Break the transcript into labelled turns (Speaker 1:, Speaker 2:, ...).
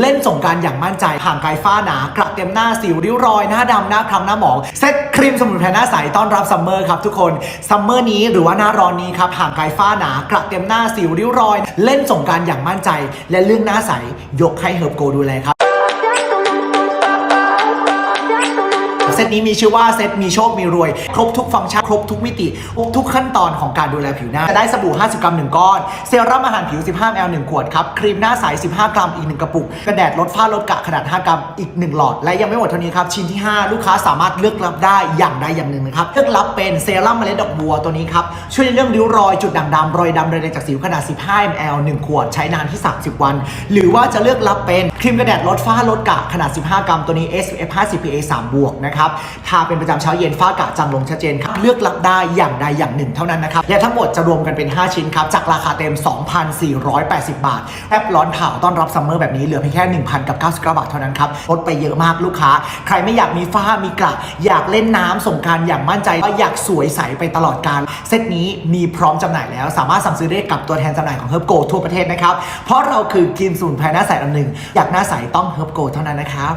Speaker 1: เล่นสงการอย่างมั่นใจห่างไกลฝ้าหนากระเต็มหน้าสิวริ้วรอยหน้าดำหน้าคล้ำหน้าหมองเซ็ตครีมสมุนไพรหน้าใสต้อนรับซัมเมอร์ครับทุกคนซัมเมอร์นี้หรือว่าหน้าร้อนนี้ครับห่างไกลฝ้าหนากระเต็มหน้าสิวริ้วรอย เล่นสงการอย่างมั่นใจ และเรื่องหน้าใสยกให้เฮิร์บโกดูแลครับ เซตนี้มีชื่อว่าเซตมีโชคมีรวย ครบทุกฟังก์ชันครบทุกมิติครบทุกขั้นตอนของการดูแลผิวหน้า จะได้สบู่ 50 กรัม 1 ก้อน เซรั่มอาหารผิว 15 ml 1 ขวดครับ ครีมหน้าใส 15 กรัมอีก 1 กระปุกกระแดดลดฝ้าลดกระขนาด 5 กรัมอีก 1 หลอด และยังไม่หมดเท่านี้ครับ ชิ้นที่ 5 ลูกค้าสามารถเลือกรับได้อย่างใดอย่างหนึ่งนะครับเลือกรับเป็นเซรั่มเมล็ดดอกบัวตัวนี้ครับช่วยในเรื่องริ้วรอยจุดด่างดำรอยดำรอยแดงจากสิวขนาด 15 ml 1 ขวด ใช้นานที่ 30 วัน หรือว่าจะเลือกรับเป็น ครีมกระแดดลดฝ้าลดกระขนาด 15 กรัมตัวนี้ SPF 50 PA 3 บวกนะครับทาเป็นประจำเช้าเย็นฝ้ากระจางลงชัดเจนครับเลือกรับได้อย่างใดอย่างหนึ่งเท่านั้นนะครับและทั้งหมดจะรวมกันเป็น 5 ชิ้นครับจากราคาเต็ม 2,480 บาทแทบร้อนเผาต้อนรับซัมเมอร์แบบนี้เหลือเพียงแค่1,000กับ99บาทเท่านั้นครับลดไปเยอะมากลูกค้า ใครไม่อยากมีฝ้ามีกระอยากเล่นน้ำสงการอย่างมั่นใจว่าอยากสวยใสไปตลอดการเซตนี้มีพร้อมจำหน่ายแล้ว สามารถสั่งซื้อได้กับตัวแทนจำหน่ายของเฮิร์บโกทั่วประเทศนะครับเพราะเราคือทีมสมุนไพรหน้าใสอันหนึ่งอยากหน้าใสต้องเฮิร์บโกเท่านั้นนะครับ